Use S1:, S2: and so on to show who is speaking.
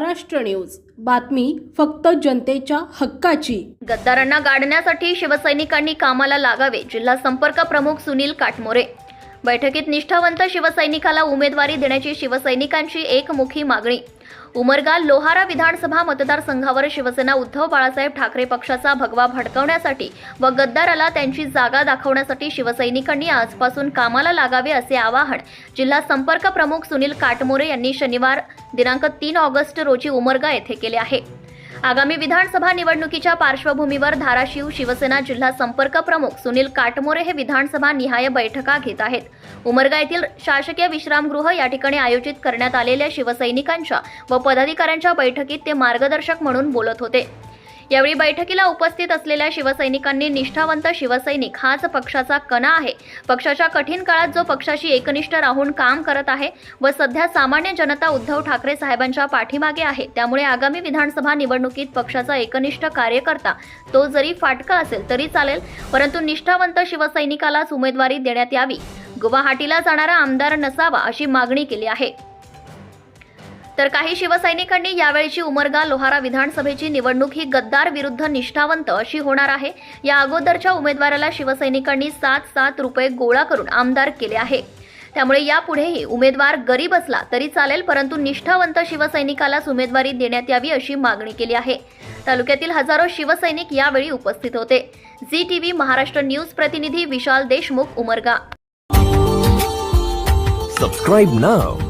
S1: Maharashtra news. बातमी फक्त जनतेच्या हक्काची.
S2: गद्दारांना गाडण्यासाठी शिवसैनिकांनी कामाला लागावे जिल्हा संपर्क प्रमुख सुनील काटमोरे. बैठकीत निष्ठावंत शिवसैनिकाला उमेदवारी देण्याची शिवसैनिकांची एकमुखी मागणी. उमरगा लोहारा विधानसभा मतदारसंघावर शिवसेना उद्धव बाळासाहेब ठाकरे पक्षाचा भगवा भडकवण्यासाठी व गद्दाराला त्यांची जागा दाखवण्यासाठी शिवसैनिकांनी आजपासून कामाला लागावे असे आवाहन जिल्हा संपर्क प्रमुख सुनील काटमोरे यांनी शनिवार दिनांक तीन ऑगस्ट रोजी उमरगा येथे केले आहे. आगामी विधानसभा निवडणुकीच्या पार्श्वभूमीवर धाराशिव शिवसेना जिल्हा संपर्क प्रमुख सुनील काटमोरे हे विधानसभा निहाय बैठका घेत आहेत. उमरगा येथील शासकीय विश्रामगृह या ठिकाणी आयोजित करण्यात आलेल्या शिवसैनिकांच्या व पदाधिकाऱ्यांच्या बैठकीत ते मार्गदर्शक म्हणून बोलत होते. यावेळी बैठकीला उपस्थित असलेल्या शिवसैनिकांनी निष्ठावंत शिवसैनिक हाच पक्षाचा कणा आहे. पक्षाच्या कठीण काळात जो पक्षाशी एकनिष्ठ राहून काम करत आहे व सध्या सामान्य जनता उद्धव ठाकरे साहेबांच्या पाठीमागे आहे त्यामुळे आगामी विधानसभा निवडणुकीत पक्षाचा एकनिष्ठ कार्यकर्ता तो जरी फाटका असेल तरी चालेल परंतु निष्ठावंत शिवसैनिकालाच उमेदवारी देण्यात यावी. गुवाहाटीला जाणारा आमदार नसावा अशी मागणी केली आहे. तर काही शिवसैनिकांनी यावेळीची उमरगा लोहारा विधानसभेची निवडणूक ही गद्दार विरुद्ध निष्ठावंत अशी होणार आहे. या अगोदरच्या उमेदवाराला शिवसैनिकांनी सात सात रुपये गोळा करून आमदार केले आहे. त्यामुळे यापुढेही उमेदवार गरीब असला तरी चालेल परंतु निष्ठावंत शिवसैनिकालाच उमेदवारी देण्यात यावी अशी मागणी केली आहे. तालुक्यातील हजारो शिवसैनिक यावेळी उपस्थित होते. झी टीव्ही महाराष्ट्र न्यूज प्रतिनिधी विशाल देशमुख उमरगा.
S3: सबस्क्राईब नाव